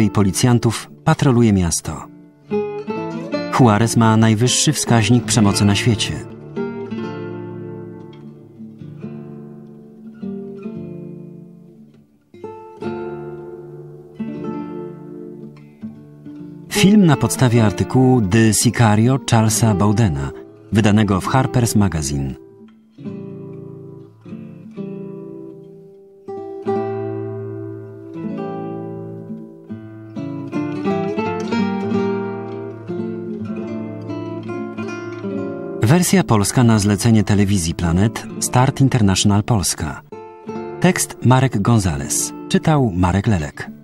i policjantów patroluje miasto. Juarez ma najwyższy wskaźnik przemocy na świecie. Film na podstawie artykułu The Sicario Charlesa Bowdena, wydanego w Harper's Magazine. Wersja polska na zlecenie telewizji Planet Start International Polska. Tekst Marek Gonzales. Czytał Marek Lelek.